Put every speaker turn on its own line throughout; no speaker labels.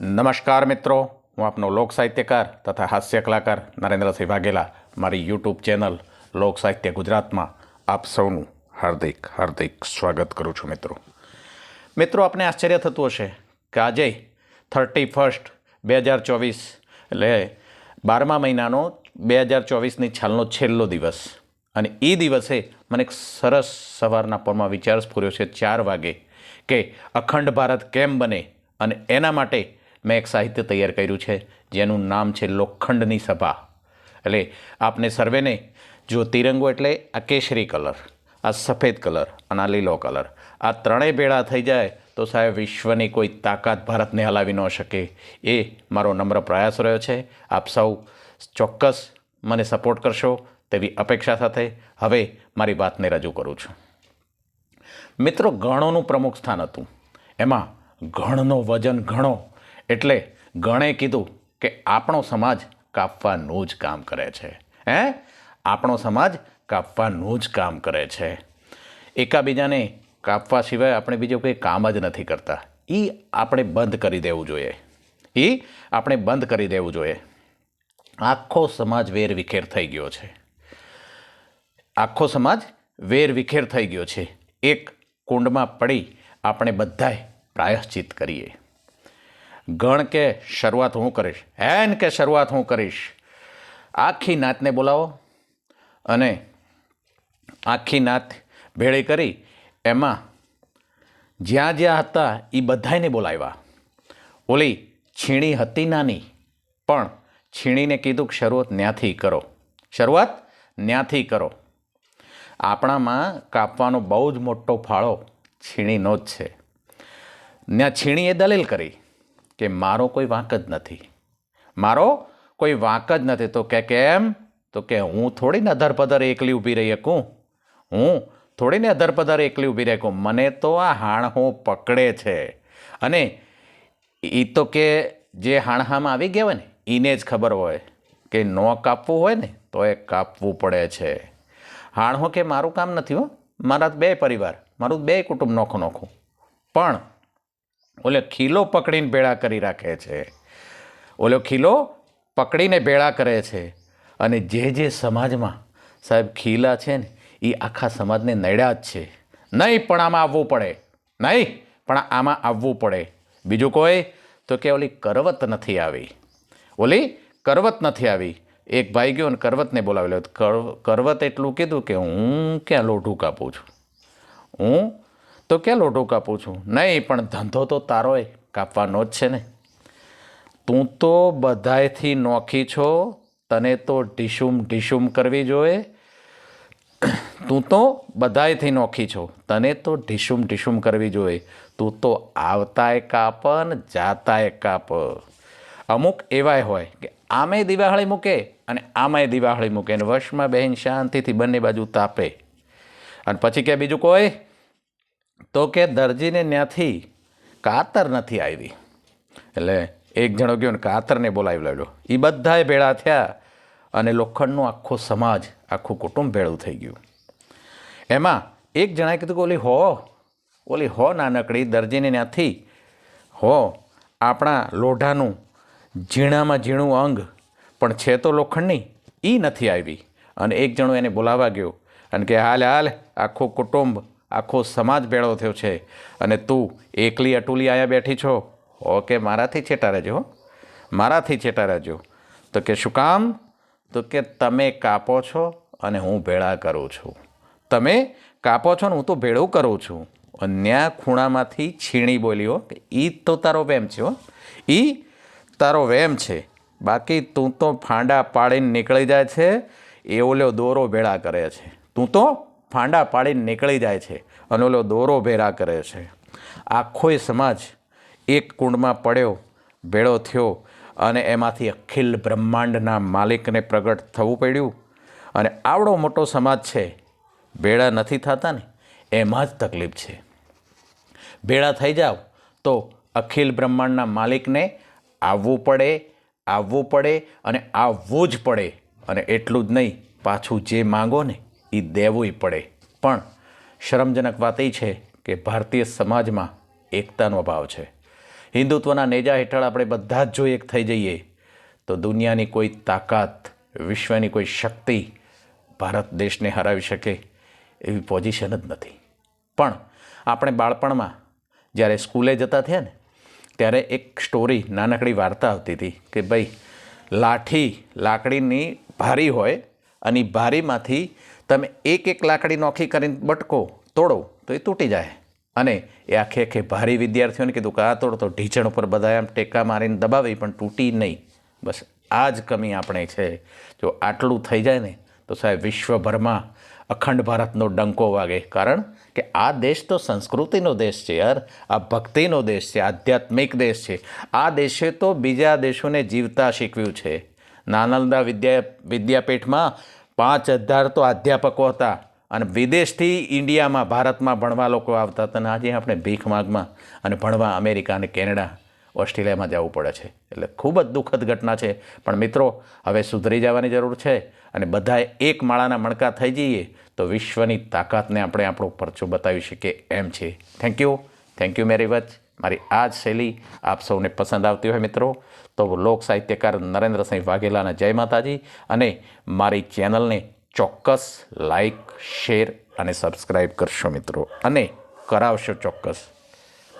નમસ્કાર મિત્રો, હું આપનો લોક સાહિત્યકાર તથા હાસ્ય કલાકાર નરેન્દ્રસિંહ વાઘેલા. મારી યુટ્યુબ ચેનલ લોક સાહિત્ય ગુજરાતમાં આપ સૌનું હાર્દિક હાર્દિક સ્વાગત કરું છું મિત્રો. મિત્રો, આપને આશ્ચર્ય થતું હશે કે આજે થર્ટી ફર્સ્ટ બે હજાર ચોવીસ, એટલે બારમા મહિનાનો બે હજાર ચોવીસની છાલનો છેલ્લો દિવસ. અને એ દિવસે મને એક સરસ સવારના પરમાં વિચાર સ્ફૂર્યો છે ચાર વાગે કે અખંડ ભારત કેમ બને અને એના માટે મેં એક સાહિત્ય તૈયાર કર્યું છે, જેનું નામ છે લોખંડની સભા. એટલે આપને સર્વેને જો તિરંગો એટલે આ કેસરી કલર, આ સફેદ કલર અને આ લીલો કલર. આ ત્રણેય ભેળા થઈ જાય તો સાહેબ વિશ્વની કોઈ તાકાત ભારતને હલાવી ન શકે. એ મારો નમ્ર પ્રયાસ રહ્યો છે. આપ સૌ ચોક્કસ મને સપોર્ટ કરશો તેવી અપેક્ષા સાથે હવે મારી વાતને રજૂ કરું છું. મિત્રો, ગણોનું પ્રમુખ સ્થાન હતું. એમાં ગણનો વજન ઘણો. એટલે ગણે કીધું કે આપણો સમાજ કાપવાનું જ કામ કરે છે. હે? આપણો સમાજ કાપવાનું જ કામ કરે છે. એકાબીજાને કાપવા સિવાય આપણે બીજું કંઈ કામ જ નથી કરતા. એ આપણે બંધ કરી દેવું જોઈએ. એ આપણે બંધ કરી દેવું જોઈએ. આખો સમાજ વેર વિખેર થઈ ગયો છે. આખો સમાજ વેર વિખેર થઈ ગયો છે. એક કુંડમાં પડી આપણે બધાએ પ્રાયશ્ચિત કરીએ. ગણ કે શરૂઆત હું કરીશ, હેન કે શરૂઆત હું કરીશ. આખી નાતને બોલાવો અને આખી નાત ભેળી કરી એમાં જ્યાં જ્યાં હતા એ બધાને બોલાવ્યા. ઓલી છીણી હતી નાની, પણ છીણીને કીધું કે શરૂઆત ન્યાથી કરો. શરૂઆત ન્યાથી કરો. આપણામાં કાપવાનો બહુ જ મોટો ફાળો છીણીનો જ છે. ત્યાં છીણીએ દલીલ કરી. કે મારો કોઈ વાંક જ નથી. મારો કોઈ વાંક જ નથી. તો કે કેમ? તો કે હું થોડી ને અધરપધર એકલી ઊભી રહી શકું? હું થોડીને અધરપધર એકલી ઊભી રહી શકું? મને તો આ હાણહો પકડે છે. અને એ તો કે જે હાણહામાં આવી ગયા હોય ને એને જ ખબર હોય કે ન કાપવું હોય ને, તો એ કાપવું પડે છે. હાણહો કે મારું કામ નથી હો. મારા બે પરિવાર, મારું બે કુટુંબ નોખું નોખું. પણ ઓલે ખીલો પકડીને ભેળા કરી રાખે છે. ઓલો ખીલો પકડીને ભેળા કરે છે. અને જે જે સમાજમાં સાહેબ ખીલા છે ને, એ આખા સમાજને નડ્યા જ છે. નહીં, પણ આમાં આવવું પડે. નહીં, પણ આમાં આવવું પડે. બીજું કોઈ? તો કે ઓલી કરવત નથી આવી. ઓલી કરવત નથી આવી. એક ભાઈ ગયો અને કરવતને બોલાવેલો. કર- કરવત એટલું કીધું કે હું ક્યાં લોઢું કાપું છું? હું તો કે લોઢું કાપું છું? નહીં, પણ ધંધો તો તારોય કાપવાનો જ છે ને. તું તો બધાયથી નોખી છો, તને તો ઢીસુમ ઢીસુમ કરવી જોઈએ. તું તો બધાયથી નોખી છો, તને તો ઢીસુમ ઢીસુમ કરવી જોઈએ. તું તો આવતાય કાપ ને જાતાય કાપ. અમુક એવાય હોય કે આમે દિવાળી મૂકે અને આમાંય દિવાળી મૂકે અને વર્ષમાં બહેન શાંતિથી બંને બાજુ તાપે. અને પછી કે બીજું કોઈ? તો કે દરજીને ત્યાંથી કાતર નથી આવી. એટલે એક જણો ગયો ને કાતરને બોલાવી લાવ્યો. એ બધાએ ભેળા થયા અને લોખંડનો આખો સમાજ, આખું કુટુંબ ભેળું થઈ ગયું. એમાં એક જણાએ કીધું કે, ઓલી હો ઓલી હો નાનકડી, દરજીને ત્યાંથી હો, આપણા લોઢાનું ઝીણામાં ઝીણું અંગ, પણ છે તો લોખંડની. એ નથી આવી. અને એક જણો એને બોલાવવા ગયો અને કે, હાલ હાલ, આખું કુટુંબ આખો સમાજ ભેળો થયો છે. અને તું એકલી અટુલી અહીંયા બેઠી છો? ઓકે, મારાથી છેટા રહેજો. મારાથી છેટા રહેજો. તો કે શું કામ? તો કે તમે કાપો છો અને હું ભેળા કરું છું. તમે કાપો છો ને હું તો ભેળું કરું છું. અન્ય ખૂણામાંથી છીણી બોલી હો, કે એ તો તારો વેમ છે હો. એ તારો વેમ છે. બાકી તું તો ફાંડા પાડીને નીકળી જાય છે. એ ઓલ્યો દોરો ભેળા કરે છે. તું તો ફાંડા પાડીને નીકળી જાય છે. અને ઓલો દોરો ભેરા કરે છે. આખોય સમાજ એક કુંડમાં પડ્યો, ભેળો થયો અને એમાંથી અખિલ બ્રહ્માંડના માલિકને પ્રગટ થવું પડ્યું. અને આવડો મોટો સમાજ છે. ભેળા નથી થતા ને, એમાં જ તકલીફ છે. ભેળા થઈ જાઓ તો અખિલ બ્રહ્માંડના માલિકને આવવું પડે આવવું પડે અને આવવું જ પડે. અને એટલું જ નહીં, પાછું જે માગો ને એ દેવુંય પડે. પણ શરમજનક વાત એ છે કે ભારતીય સમાજમાં એકતાનો અભાવ છે. હિન્દુત્વના નેજા હેઠળ આપણે બધા જ જો એક થઈ જઈએ, તો દુનિયાની કોઈ તાકાત, વિશ્વની કોઈ શક્તિ ભારત દેશને હરાવી શકે એવી પોઝિશન જ નથી. પણ આપણે બાળપણમાં જ્યારે સ્કૂલે જતા થયા ને, ત્યારે એક સ્ટોરી નાનકડી વાર્તા આવતી હતી કે ભાઈ, લાઠી લાકડીની ભારી હોય અને ભારીમાંથી તમે એક એક લાકડી નોખી કરીને બટકો તોડો તો એ તૂટી જાય. અને એ આખે આખે ભારી વિદ્યાર્થીઓને કીધું કે આ તોડ તો ઢીંચણ ઉપર બધા આમ ટેકા મારીને દબાવી, પણ તૂટી નહીં. બસ આ જ કમી આપણે છે. જો આટલું થઈ જાય ને, તો સાહેબ વિશ્વભરમાં અખંડ ભારતનો ડંકો વાગે. કારણ કે આ દેશ તો સંસ્કૃતિનો દેશ છે યાર. આ ભક્તિનો દેશ છે, આધ્યાત્મિક દેશ છે. આ દેશે તો બીજા દેશોને જીવતા શીખવ્યું છે. નાનંદા વિદ્યા વિદ્યાપીઠમાં પાંચ હજાર તો અધ્યાપકો હતા અને વિદેશથી ઇન્ડિયામાં, ભારતમાં ભણવા લોકો આવતા હતા. અને આજે આપણે ભીખ માગમાં અને ભણવા અમેરિકા અને કેનેડા, ઓસ્ટ્રેલિયામાં જવું પડે છે. એટલે ખૂબ જ દુઃખદ ઘટના છે. પણ મિત્રો, હવે સુધરી જવાની જરૂર છે અને બધાએ એક માળાના મણકા થઈ જઈએ તો વિશ્વની તાકાતને આપણે આપણો પરચો બતાવી શકીએ એમ છે. Thank you thank you very much મારી આ જ શૈલી આપ સૌને પસંદ આવતી હોય મિત્રો, તો લોક સાહિત્યકાર નરેન્દ્રસિંહ વાઘેલાના જય માતાજી અને મારી ચેનલને ચોક્કસ લાઈક, શેર અને સબસ્ક્રાઈબ કરશો મિત્રો. અને કરાવશો ચોક્કસ.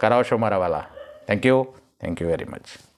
કરાવશો મારા વાલા. Thank you thank you very much